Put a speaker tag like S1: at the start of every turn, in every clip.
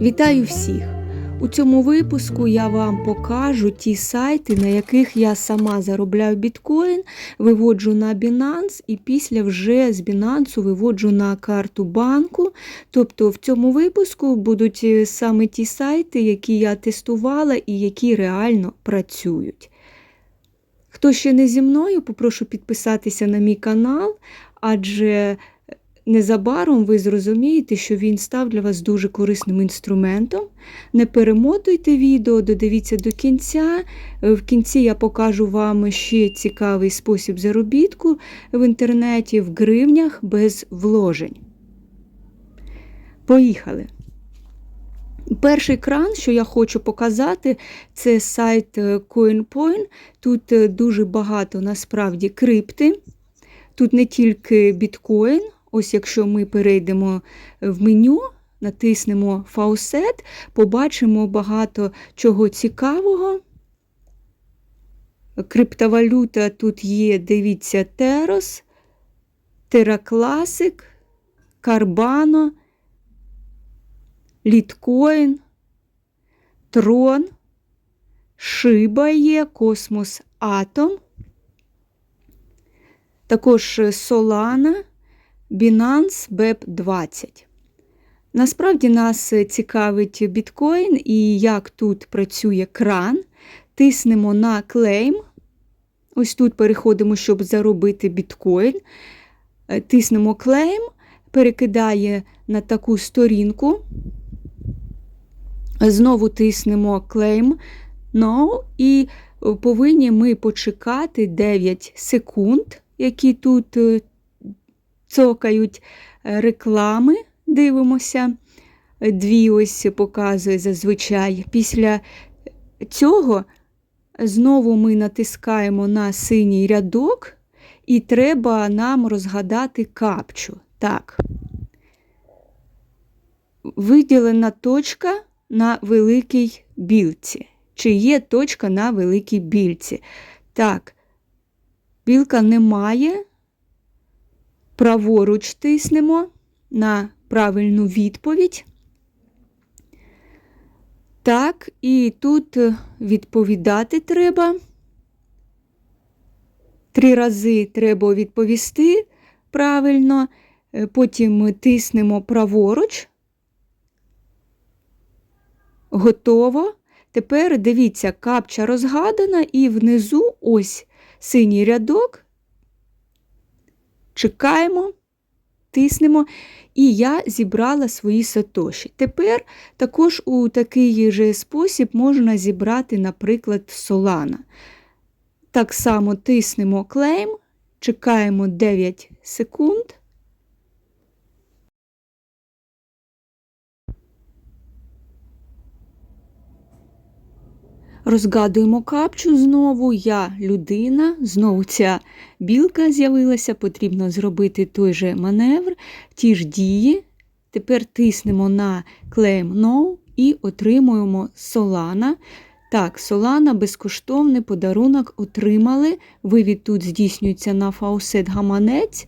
S1: Вітаю всіх! У цьому випуску я вам покажу ті сайти, на яких я сама заробляю біткоін, виводжу на Binance і після вже з Binance виводжу на карту банку. Тобто в цьому випуску будуть е, саме ті сайти, які я тестувала і які реально працюють. Хто ще не зі мною, попрошу підписатися на мій канал, адже незабаром ви зрозумієте, що він став для вас дуже корисним інструментом. Не перемотуйте відео, додивіться до кінця. В кінці я покажу вам ще цікавий спосіб заробітку в інтернеті в гривнях без вложень. Поїхали! Перший кран, що я хочу показати, це сайт CoinPoint. Тут дуже багато насправді крипти. Тут не тільки біткоін. Ось якщо ми перейдемо в меню, натиснемо Faucet, побачимо багато чого цікавого. Криптовалюта тут є, дивіться, Терос, Теракласик, Карбано, Літкоін, Трон, Шиба є, Космос Атом, також Solana, Binance BEP20. Насправді нас цікавить біткоін і як тут працює кран. Тиснемо на клейм. Ось тут переходимо, щоб заробити біткоін. Тиснемо клейм, перекидає на таку сторінку. Знову тиснемо клейм No і повинні ми почекати 9 секунд, які тут цокають реклами, дивимося. Дві ось показує зазвичай. Після цього знову ми натискаємо на синій рядок, і треба нам розгадати капчу. Так. Виділена точка на великій білці. Чи є точка на великій більці? Так, білка немає. Праворуч тиснемо на правильну відповідь. Так, і тут відповідати треба. Три рази треба відповісти правильно, потім ми тиснемо праворуч. Готово. Тепер дивіться, капча розгадана, і внизу ось синій рядок. Чекаємо, тиснемо, і я зібрала свої сатоші. Тепер також у такий же спосіб можна зібрати, наприклад, Solana. Так само тиснемо клейм, чекаємо 9 секунд. Розгадуємо капчу знову. Я людина, знову ця білка з'явилася, потрібно зробити той же маневр, ті ж дії. Тепер тиснемо на Claim No і отримуємо Solana. Так, Solana безкоштовний подарунок отримали. Вивід тут здійснюється на фаусет гаманець.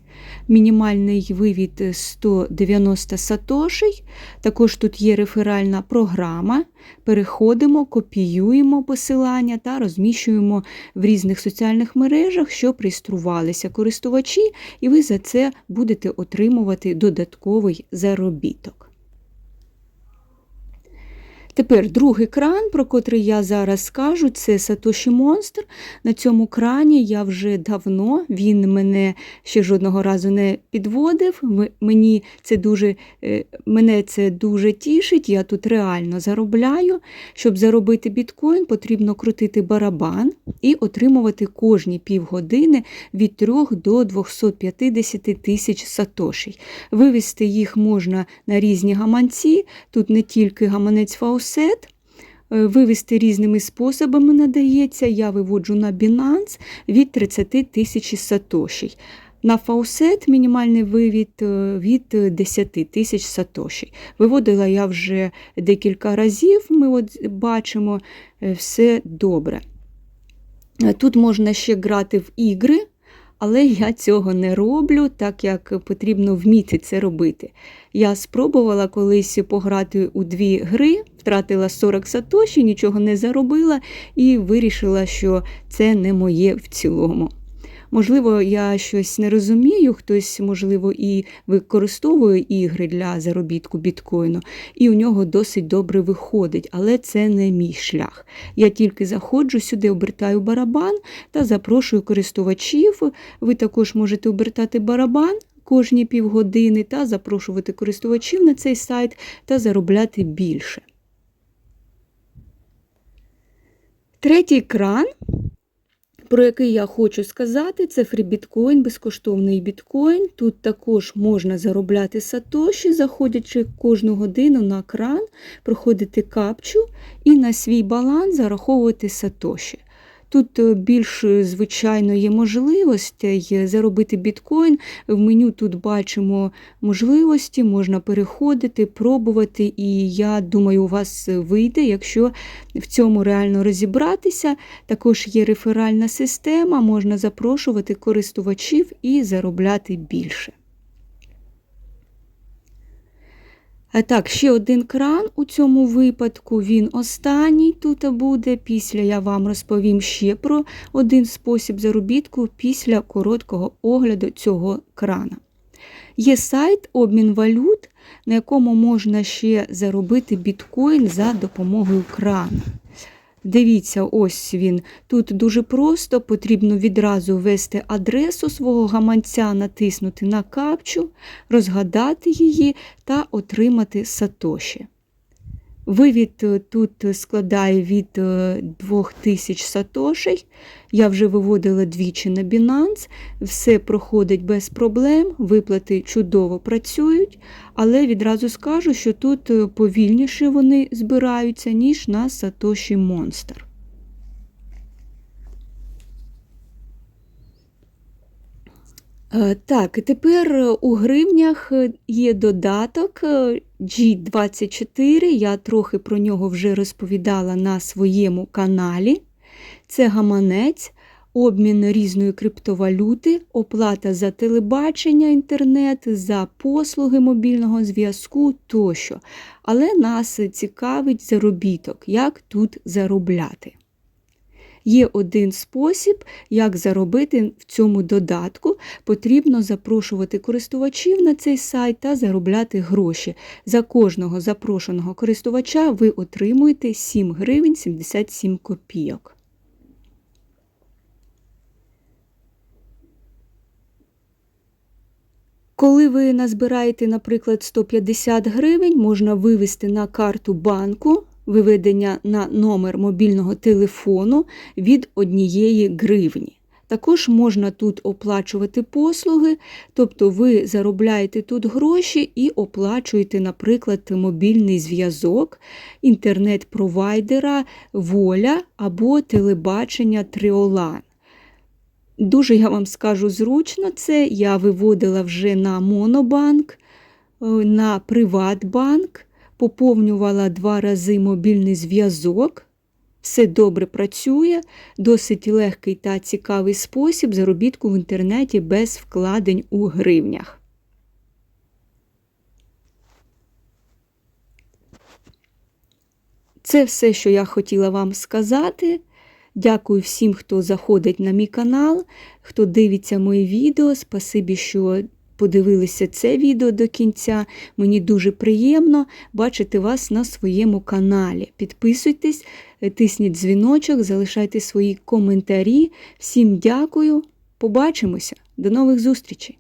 S1: Мінімальний вивід 190 сатошей. Також тут є реферальна програма. Переходимо, копіюємо посилання та розміщуємо в різних соціальних мережах, щоб реєструвалися користувачі, і ви за це будете отримувати додатковий заробіток. Тепер другий кран, про котрий я зараз скажу, це Satoshi Monster. На цьому крані я вже давно, він мене ще жодного разу не підводив. Мені це дуже, Мене це дуже тішить, я тут реально заробляю. Щоб заробити біткоін, потрібно крутити барабан і отримувати кожні півгодини від 3 до 250 тисяч сатошей. Вивести їх можна на різні гаманці, тут не тільки гаманець Фаус сет. Вивести різними способами надається. Я виводжу на Binance від 30 тисяч сатошій. На фаусет мінімальний вивід від 10 тисяч сатошій. Виводила я вже декілька разів, ми от бачимо все добре. Тут можна ще грати в ігри, Але я цього не роблю, так як потрібно вміти це робити. Я спробувала колись пограти у дві гри, втратила 40 сатоші, нічого не заробила і вирішила, що це не моє в цілому. Можливо, я щось не розумію, хтось, можливо, і використовує ігри для заробітку біткоїну, і у нього досить добре виходить, але це не мій шлях. Я тільки заходжу сюди, обертаю барабан та запрошую користувачів. Ви також можете обертати барабан. Кожні півгодини та запрошувати користувачів на цей сайт та заробляти більше. Третій кран про який я хочу сказати, це фрібіткоін, безкоштовний біткоін. Тут також можна заробляти сатоші, заходячи кожну годину на кран, проходити капчу і на свій баланс зараховувати сатоші. Тут е, більш е, звичайно є можливостей заробити біткоін. В меню тут бачимо можливості, можна переходити, пробувати, і я думаю, у вас вийде, якщо в цьому реально розібратися. Також є реферальна система, можна запрошувати користувачів і заробляти більше. Так, ще один кран у цьому випадку, він останній тут буде. Після я вам розповім ще про один спосіб заробітку після короткого огляду цього крана. Є сайт обмін валют, на якому можна ще заробити біткоін за допомогою крана. Дивіться, ось він. Тут дуже просто, потрібно відразу ввести адресу свого гаманця, натиснути на капчу, розгадати її та отримати сатоші. Вивід е, тут складає від 2000 е, сатошей. Я вже виводила двічі на Binance, все проходить без проблем, виплати чудово працюють, але відразу скажу, що тут е, повільніше вони збираються, ніж на Сатоші Monster. Так, тепер у гривнях є додаток G24. Я трохи про нього вже розповідала на своєму каналі. Це гаманець, обмін різної криптовалюти, оплата за телебачення, інтернет, за послуги мобільного зв'язку тощо. Але нас цікавить заробіток, як тут заробляти. Є один спосіб, як заробити в цьому додатку. Потрібно запрошувати користувачів на цей сайт та заробляти гроші. За кожного запрошеного користувача ви отримуєте 7 гривень 77 копійок. Коли ви назбираєте, наприклад, 150 гривень, можна вивести на карту банку виведення на номер мобільного телефону від однієї гривні. Також можна тут оплачувати послуги, тобто ви заробляєте тут гроші і оплачуєте, наприклад, мобільний зв'язок інтернет-провайдера Воля або телебачення Тріолан. Дуже я вам скажу зручно це. Я виводила вже на Монобанк, е, на Приватбанк поповнювала два рази мобільний зв'язок. Все добре працює, досить легкий та цікавий спосіб заробітку в інтернеті без вкладень у гривнях. Це все, що я хотіла вам сказати. Дякую всім, хто заходить на мій канал, хто дивиться мої відео. Спасибі, що подивилися це відео до кінця. Мені дуже приємно бачити вас на своєму каналі. Підписуйтесь, тисніть дзвіночок, залишайте свої коментарі. Всім дякую. Побачимося. До нових зустрічей!